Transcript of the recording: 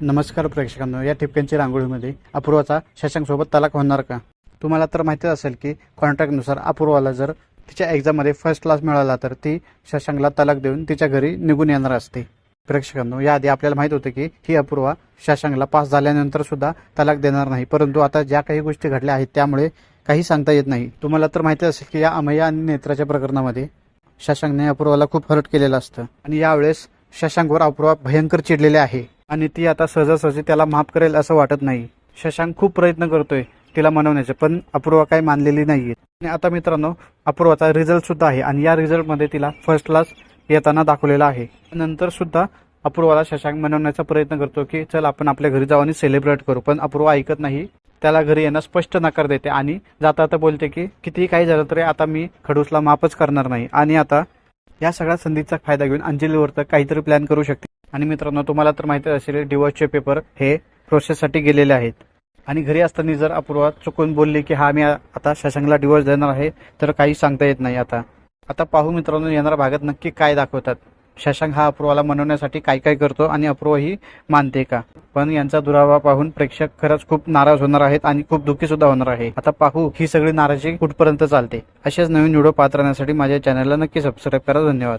नमस्कार प्रेक्षकांनो या ठिपक्यांच्या रांगोळीमध्ये अपूर्वाचा शशांक सोबत तलाक होणार का? तुम्हाला तर माहितीच असेल की कॉन्ट्रॅक्टनुसार अपूर्वाला जर तिच्या एक्झाममध्ये फर्स्ट क्लास मिळाला तर ती शशांकला तलाक देऊन तिच्या घरी निघून येणार असते. प्रेक्षकांनो याआधी आपल्याला माहीत होतं की ही अपूर्वा शशांकला पास झाल्यानंतर सुद्धा तलाक देणार नाही. परंतु आता ज्या काही गोष्टी घडल्या आहेत त्यामुळे काही सांगता येत नाही. तुम्हाला तर माहिती असेल की या अमया आणि नेत्राच्या प्रकरणामध्ये शशांकने अपूर्वाला खूप हर्ट केलेलं असतं. आणि यावेळेस शशांकवर अपूर्वा भयंकर चिडलेले आहे. आणि ती आता सहजासहजी त्याला माफ करेल असं वाटत नाही. शशांक खूप प्रयत्न करतोय तिला मनवण्याचे पण अपूर्वा काही मानलेली नाहीये. आणि आता मित्रांनो अपूर्वाचा रिझल्ट सुद्धा आहे आणि या रिझल्टमध्ये तिला फर्स्ट क्लास येताना दाखवलेला आहे. नंतर सुद्धा अपूर्वाला शशांक मनवण्याचा प्रयत्न करतो की चल आपण आपल्या घरी जाऊ आणि सेलिब्रेट करू. पण अपूर्वा ऐकत नाही. त्याला घरी येणं स्पष्ट नकार देते आणि जाता आता बोलते की कितीही काही झालं तरी आता मी खडूसला माफच करणार नाही. आणि आता या सगळ्या संधीचा फायदा घेऊन अंजलीवर तर काहीतरी प्लॅन करू शकते. आणि मित्रांनो तुम्हाला तर माहिती असेल डिवोर्सचे पेपर हे प्रोसेससाठी गेलेले आहेत. आणि घरी असताना जर अपूर्वा चुकून बोलले की हा मी आता शशांकला डिवॉर्स देणार आहे तर काही सांगता येत नाही आता. आता पाहू मित्रांनो येणाऱ्या भागात नक्की काय दाखवतात. शशांक हा अपूर्वाला मनवण्यासाठी काय काय करतो आणि अपूर्वा ही मानते का? पण यांचा दुरावा पाहून प्रेक्षक खरंच खूप नाराज होणार आहेत आणि खूप दुःखी सुद्धा होणार आहे. आता पाहू ही सगळी नाराजी कुठपर्यंत चालते. असेच नवीन व्हिडिओ पाहत राहण्यासाठी माझ्या चॅनलला नक्की सबस्क्राईब करा. धन्यवाद.